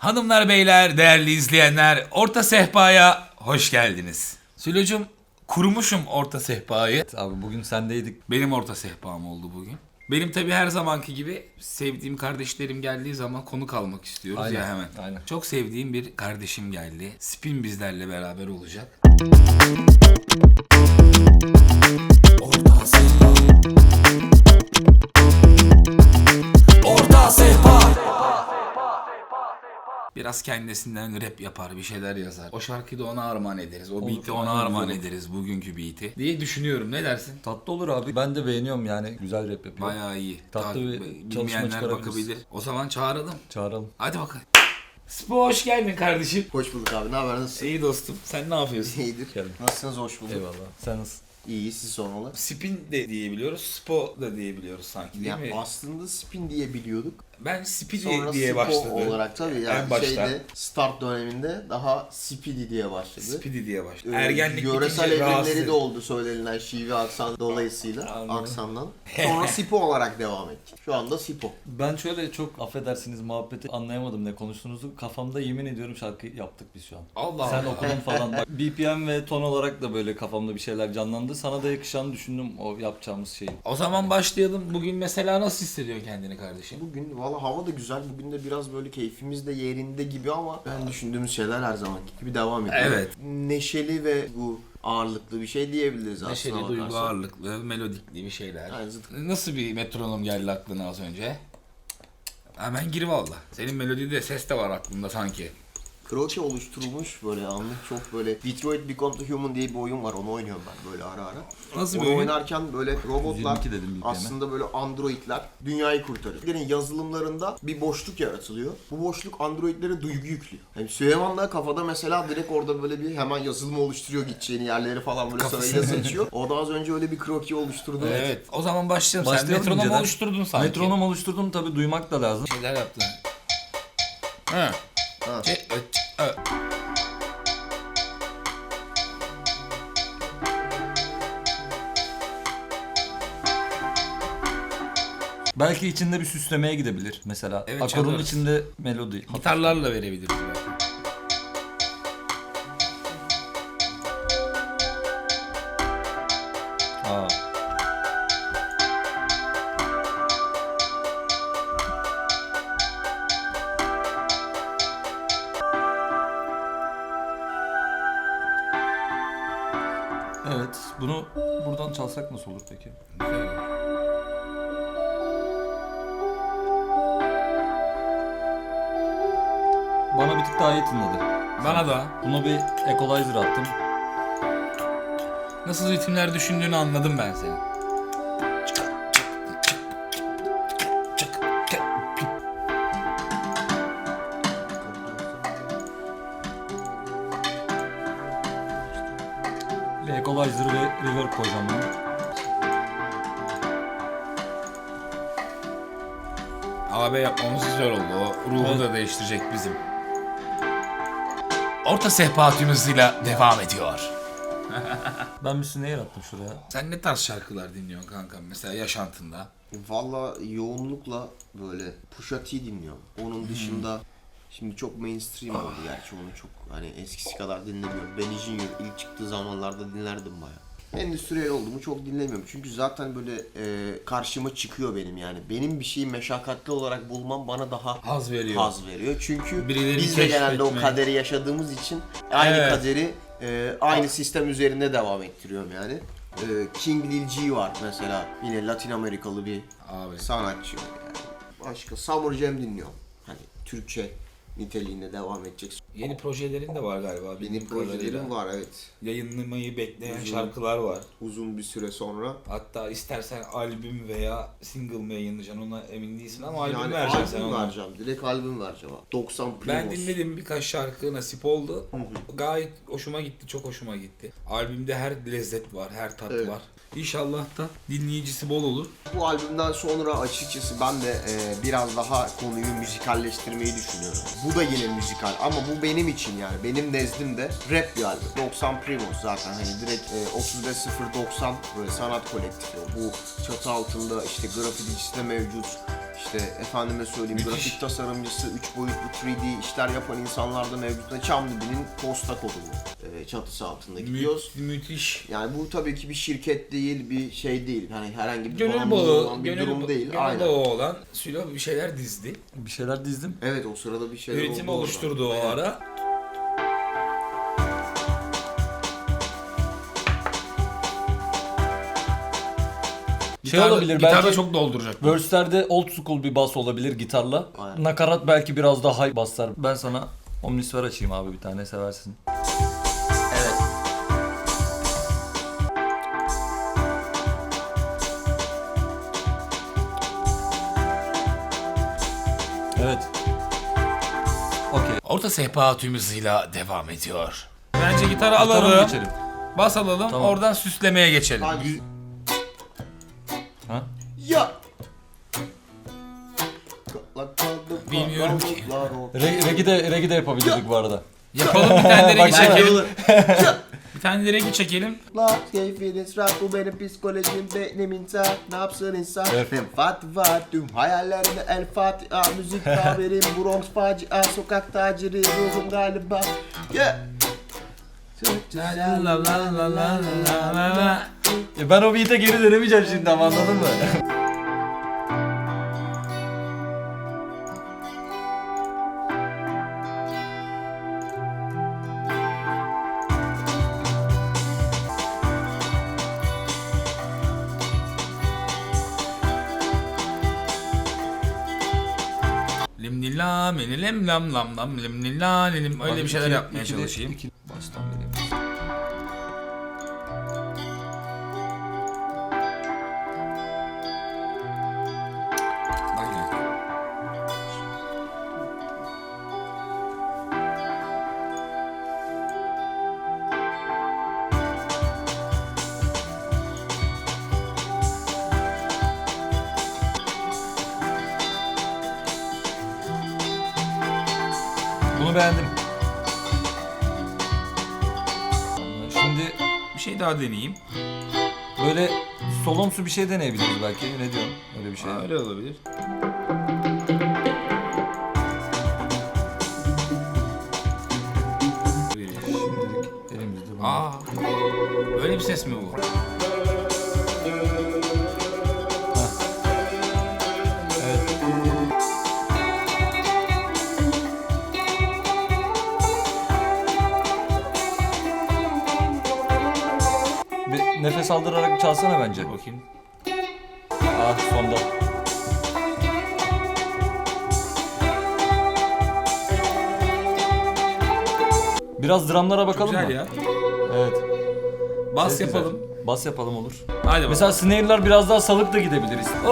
Hanımlar beyler, değerli izleyenler, Orta Sehpa'ya hoş geldiniz. Sülocum, kurumuşum Orta Sehpa'yı. Abi bugün sendeydik. Benim Orta Sehpa'm oldu bugün. Benim tabii her zamanki gibi sevdiğim kardeşlerim geldiği zaman konuk almak istiyoruz Aynen, ya hemen. aynen. Çok sevdiğim bir kardeşim geldi. Spin bizlerle beraber olacak. Orta Sehpa. Orta Sehpa. Biraz kendisinden rap yapar, bir şeyler yazar. O şarkıyı da ona armağan ederiz. O beat'i ona armağan olur. ederiz bugünkü beat'i. Diye düşünüyorum. Ne dersin? Tatlı olur abi. Ben de beğeniyorum yani. Güzel rap yapıyor. Bayağı iyi. Tatlı bir çalışma Bilmeyenler çıkarabiliriz. bakabilir. O zaman çağıralım. Çağıralım. Hadi bakalım. Spo hoş geldin kardeşim. Hoş bulduk abi. Ne haber? Nasılsın? İyi dostum. Sen ne yapıyorsun? İyidir. Geldin. Nasılsınız? Hoş bulduk. Eyvallah. Sen nasılsın? İyi, siz sormalı. Spin de diyebiliyoruz, spo da diyebiliyoruz sanki değil Ya mi? aslında spin diye biliyorduk. Ben Speedy Sonra diye Spo başladı. olarak tabii yani En başta. şeyde start döneminde daha Speedy diye başladı. Speedy diye başladı. Ee, Ergenlik Yöresel evrimleri de oldu söylenilen şive aksan dolayısıyla Anladım. aksandan. Sonra Sipo olarak devam ettik. Şu anda Sipo. Ben şöyle çok affedersiniz muhabbeti anlayamadım ne konuştuğunuzu. Kafamda yemin ediyorum şarkı yaptık biz şu an. Allah Sen Allah. okudun falan. Bak, BPM ve ton olarak da böyle kafamda bir şeyler canlandı. Sana da yakışan düşündüm o yapacağımız şeyi. O zaman başlayalım. Bugün mesela nasıl hissediyorsun kendini kardeşim? Bugün valla hava da güzel. Bugün de biraz böyle keyfimiz de yerinde gibi ama ben düşündüğümüz şeyler her zamanki gibi devam ediyor. Evet. Neşeli ve bu ağırlıklı bir şey diyebiliriz Neşeli, aslında duygu bakarsan. ağırlıklı, melodikli bir şeyler. Yani zıt- Nasıl bir metronom geldi aklına az önce? Hemen gir valla. Senin melodide ses de var aklında sanki. Kroki oluşturulmuş böyle anlık çok böyle Detroit Become the Human diye bir oyun var onu oynuyorum ben böyle ara ara. Nasıl bir Onu oyun? oynarken böyle robotlar 122 dedim aslında böyle androidler dünyayı kurtarıyor. Bunların yazılımlarında bir boşluk yaratılıyor. Bu boşluk androidlere duygu yüklüyor. Yani Süleyman da kafada mesela direkt orada böyle bir hemen yazılım oluşturuyor gideceğini yerleri falan böyle sırayla seçiyor. O da az önce öyle bir kroki oluşturdu. Evet. O zaman başlayalım. Sen Başlayalım metronom inceden. oluşturdun sanki. Metronom oluşturdum tabi duymak da lazım. şeyler yaptın. Ha. Ha. Ce- ö- ö- Belki içinde bir süslemeye gidebilir mesela. Evet, Akorun çalarız. içinde melodi. Gitarlarla verebiliriz belki. Buradan çalsak nasıl olur peki? Bana bir tık daha iyi tınladı. Bana da Buna bir equalizer attım. nasıl ritimler düşündüğünü anladım ben senin. Equalizer ve reverb koyacağım buna. AB yapmamız güzel oldu. O ruhu da değiştirecek bizim. Orta sehpa tüm hızıyla devam ediyor. Ben bir snare attım şuraya. Sen ne tarz şarkılar dinliyorsun kanka mesela yaşantında? Valla yoğunlukla böyle Pusha T dinliyorum. Onun dışında şimdi çok mainstream oldu gerçi onu çok hani eskisi kadar dinlemiyorum. Benny Junior ilk çıktığı zamanlarda dinlerdim baya. Endüstriyel olduğumu çok dinlemiyorum. Çünkü zaten böyle e, karşıma çıkıyor benim yani. Benim bir şeyi meşakkatli olarak bulmam bana daha Haz veriyor. haz veriyor. Çünkü Birilerini biz de genelde o kaderi yaşadığımız için aynı Evet. kaderi e, aynı sistem üzerinde devam ettiriyorum yani. E, King Lil G var mesela yine Latin Amerikalı bir Abi. sanatçı yani. Başka Summer Jam dinliyorum. Hani Türkçe niteliğinde devam edecek. Yeni projelerin de var galiba. Bildiğim projelerim var evet. Yayınlamayı bekleyen Uzun. şarkılar var. Uzun bir süre sonra. Hatta istersen albüm veya single mı yayınlayacaksın ona emin değilsin ama albüm yani vereceksin albüm sen ona. vereceğim. Direkt albüm vereceğim. abi. 90 Primos. Ben dinledim birkaç şarkı nasip oldu. Gayet hoşuma gitti, çok hoşuma gitti. Albümde her lezzet var, her tat Evet. var. İnşallah da dinleyicisi bol olur. Bu albümden sonra açıkçası ben de e, biraz daha konuyu müzikalleştirmeyi düşünüyorum. Bu da yine müzikal ama bu benim için yani benim nezdimde rap bir albüm. 90 Primos zaten hani direkt e, 35 090 böyle sanat kolektifi. Bu çatı altında işte grafiticisi de mevcut. İşte efendime söyleyeyim Müthiş. grafik tasarımcısı, 3 boyutlu 3D işler yapan insanlar da mevcut. Ve Çamlıbinin posta kodu bu. Ee, çatısı altında gidiyoruz. Mü- müthiş. Yani bu tabii ki bir şirket değil, bir şey değil. Hani herhangi bir Gönül bağımlılığı bağı, olan bir gönül, durum değil. gönül Aynen. bağı olan Sülo bir şeyler dizdi. Bir şeyler dizdim. Evet o sırada bir şeyler Üretimi oldu orada. oluşturdu o ara. Şey Gitarda- olabilir gitarda belki çok dolduracak. Verse'lerde old school bir bas olabilir gitarla. Aynen. Nakarat belki biraz daha high baslar. Ben sana Omnisfer açayım abi bir tane seversin. Evet. Evet. Okey. Orta sehpa tüm hızıyla devam ediyor. Bence gitarı Gitarı mı alalım. geçelim? Bas alalım. Tamam. Oradan süslemeye geçelim. Hadi. Ha? Ya. Bilmiyorum ki. Re- regi de regi de yapabilirdik bu arada. Yapalım bir tane de regi çekelim. Bir tane de regi çekelim. La keyfiniz rahat bu benim psikolojim benim insan Ne yapsın insan Evet. Var tüm hayallerine el Fatiha Müzik tabirim Bronx facia Sokak taciri ruhum galiba Yeah La la la la la la la la. Ya ben o beat'e geri dönemeyeceğim şimdi ama anladın mı? Lim li la mi li lim lam lam lam lim li la li lim öyle bir şeyler yapmaya çalışayım. ikili- baştan Bunu beğendim. Şimdi Bir şey daha deneyeyim. böyle solomsu bir şey deneyebiliriz belki. Ne diyorsun? Öyle bir şey. Öyle olabilir. Bir nefes aldırarak bir çalsana bence. Bakayım. Ah sonda. Biraz dramlara bakalım Güzel mı? ya. Evet. Bas Ses güzel. yapalım. Bas yapalım olur. Hadi bakalım. Mesela snare'lar biraz daha salık da gidebiliriz. Ya,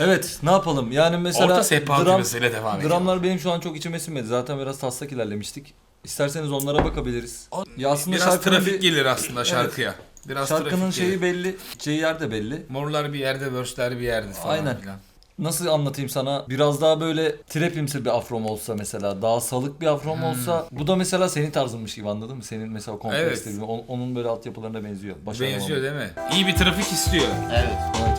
Evet, ne yapalım? Yani mesela Orta sehpa dram- düğmesiyle devam edelim. Dramlar benim şu an çok içime sinmedi. Zaten biraz taslak ilerlemiştik. İsterseniz onlara bakabiliriz. Ya aslında Biraz şarkının trafik bir- gelir aslında şarkıya. Biraz Şarkının trafik şeyi gelir. belli, şeyi yer de belli. Morlar bir yerde, verse'ler bir yerde falan Aynen. filan. Nasıl anlatayım sana? Biraz daha böyle trapimsi bir afrom olsa mesela, daha salık bir afrom olsa, bu da mesela senin tarzınmış gibi anladın mı? Senin mesela kompleks Hmm. Evet. dediğin, on- onun böyle altyapılarına benziyor. Başaramam. Benziyor değil mi? İyi bir trafik istiyor. Evet Evet.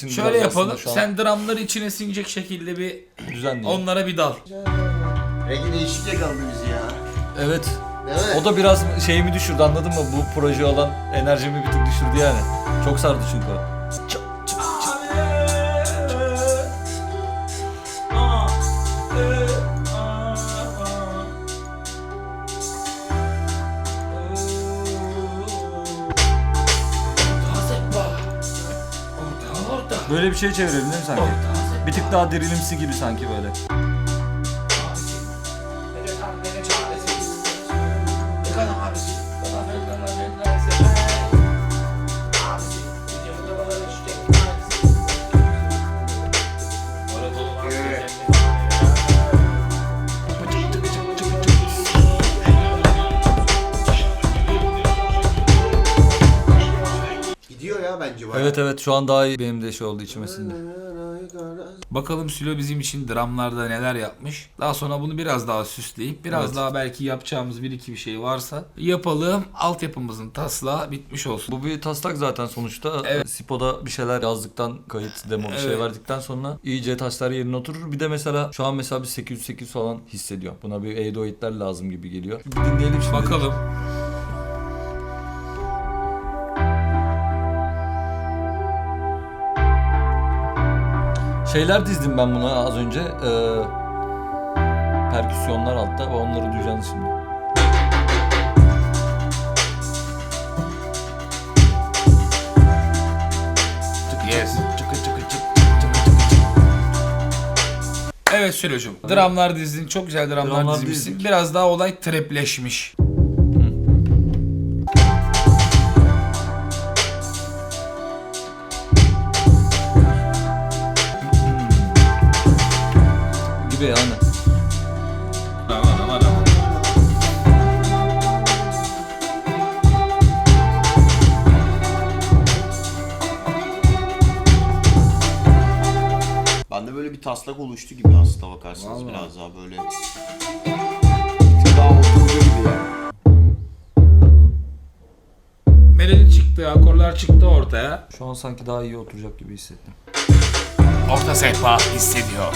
Şimdi Şöyle biraz yapalım. aslında şu an Sen dramları içine sinecek şekilde bir düzenleyin. onlara bir dal. Regi değişik yakaladı bizi ya Evet. Değil mi? O da biraz şeyimi düşürdü anladın mı? Bu proje olan enerjimi bir tık düşürdü yani. Çok sardı çünkü o. Böyle bir şey çevirelim değil mi sanki? Bir tık daha dirilimsi gibi sanki böyle. Evet evet şu an daha iyi benim de şey oldu içime sindi. Bakalım Sülo bizim için dramlarda neler yapmış. Daha sonra bunu biraz daha süsleyip biraz Evet. daha belki yapacağımız bir iki bir şey varsa yapalım. Altyapımızın taslağı bitmiş olsun. Bu bir taslak zaten sonuçta. Evet. Sipo'da bir şeyler yazdıktan kayıt demo bir şey Evet. verdikten sonra iyice taşlar yerine oturur. Bir de mesela şu an mesela bir 808 falan hissediyor. Buna bir 808'ler lazım gibi geliyor. Bir dinleyelim şimdi. Bakalım. Şeyler dizdim ben buna az önce. Ee, perküsyonlar altta. Onları duyacaksınız şimdi. Yes. Evet Sülo'cum. Dramlar dizin. Çok güzel dramlar, Dramlar dizmişsin. dizdik. Biraz daha olay trapleşmiş. Bir taslak oluştu gibi aslında bakarsanız biraz daha böyle. Daha oturdu gibi yani. Melodi çıktı, akorlar çıktı ortaya. Şu an sanki daha iyi oturacak gibi hissettim. Orta sehpa hissediyor.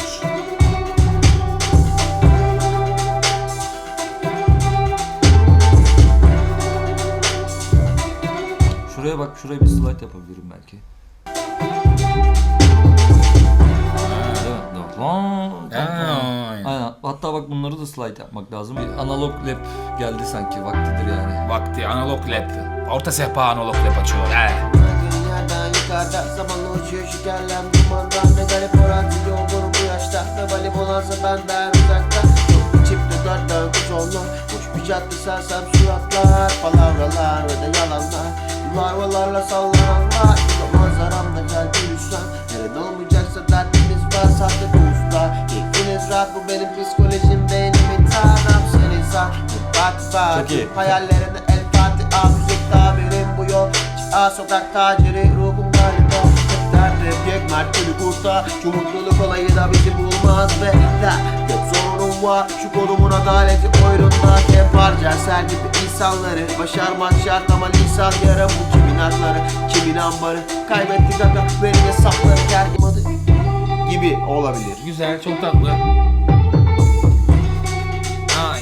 Şuraya bak, şuraya bir slide yapabilirim belki. Mi? Aynen. Aynen. Hatta bak bunları da slide yapmak lazım. Bir analog lap geldi sanki vaktidir yani. Vakti analog lap. Orta sehpa analog lap açıyor. He. Yerden yukarıda zaman uçuyor şekerlem dumandan Ne garip orantı yorgunum bu yaşta Ve voleybol alsa benden uzakta Çok çipte dört dörtlü onlar Boş bir cadde sersem suratlar Palavralar ve de yalanlar Larvalarla sallananlar Bu manzaramda kalbi lütfen Nerede olmayacaksa derdimiz var Sahte dostlar Rahat bu benim psikolojim Beynimin tanrım seni sar Bak bak Çok iyi. Hayallerine el Fatiha Müzik tabirim bu yol. Çığa sokak taciri ruhum galiba. Hep yek mertleri kurta Şu mutluluk olayı da bizi bulmaz ve der Hep sorunum var şu konumun adaleti oyununda. Hep harcar ser gibi insanları Başarmak şart ama lisan yarım Bu kimin hakları kimin ambarı? Kaybettik aga benim hesapları Kerkimadı gibi olabilir Güzel, çok tatlı. Ay.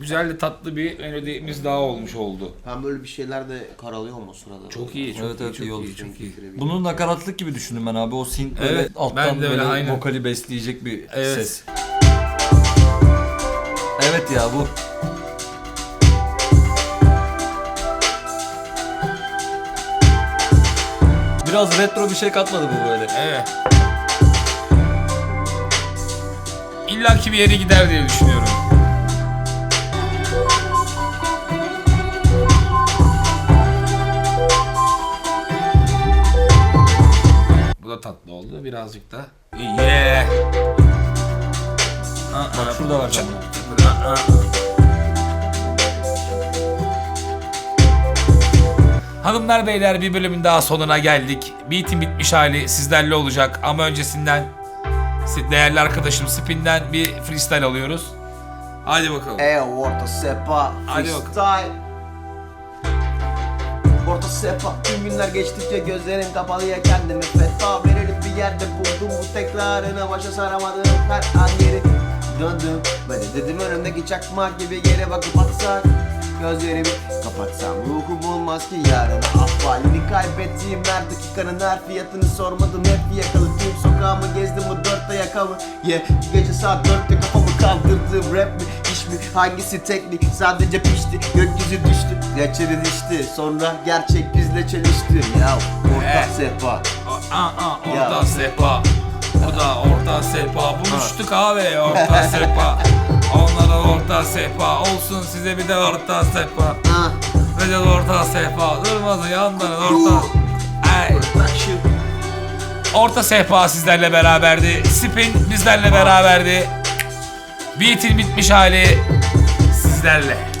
Güzel de tatlı bir melodimiz daha olmuş oldu. Ben böyle bir şeyler de karalıyorum o sırada. Çok iyi, çok Evet, iyi, evet, çok iyi oldu. iyi, çok iyi. Bunu nakaratlık gibi düşündüm ben abi. O synth böyle Evet, alttan ben de öyle, böyle aynen. vokali besleyecek bir Evet. ses. Evet ya bu. Biraz retro bir şey katmadı bu böyle. Evet. İlla ki bir yere gider diye düşünüyorum. Bu da tatlı oldu birazcık da. Yeah. Bak şurada var canım. Hanımlar beyler bir bölümün daha sonuna geldik. Beat'in bitmiş hali sizlerle olacak ama öncesinden si- değerli arkadaşım Spin'den bir freestyle alıyoruz. Hadi bakalım. E orta sepa Hadi freestyle Orta sepa Tüm günler geçtikçe gözlerim kapalı ya kendimi fetva Verelim bir yerde buldum bu tekrarına Başa saramadığım her an geri döndüm Böyle dedim önümdeki çakmak gibi geri bakıp atsak Gözlerimi kapatsam ruhum olmaz ki yarına Ahvalini kaybettiğim her dakikanın her fiyatını sormadım. Hep yakalı tüm sokağımı gezdim bu dörtte yakalı Yeah gece saat dörtte kafamı kaldırdığım rap mi iş mi hangisi teknik? Sadece pişti Gökyüzü düştü. Reçeli dişti sonra gerçek bizle çelişti. Ya orta Eh. sefa. Orta sehpa. Bu da orta sehpa. Buluştuk abi orta sehpa. Onlara orta sehpa. Olsun size bir de orta sehpa. Ve de orta sehpa. Durmadı yandan orta. Ay. Orta sehpa sizlerle beraberdi. Spin bizlerle beraberdi. Beat'in bitmiş hali sizlerle.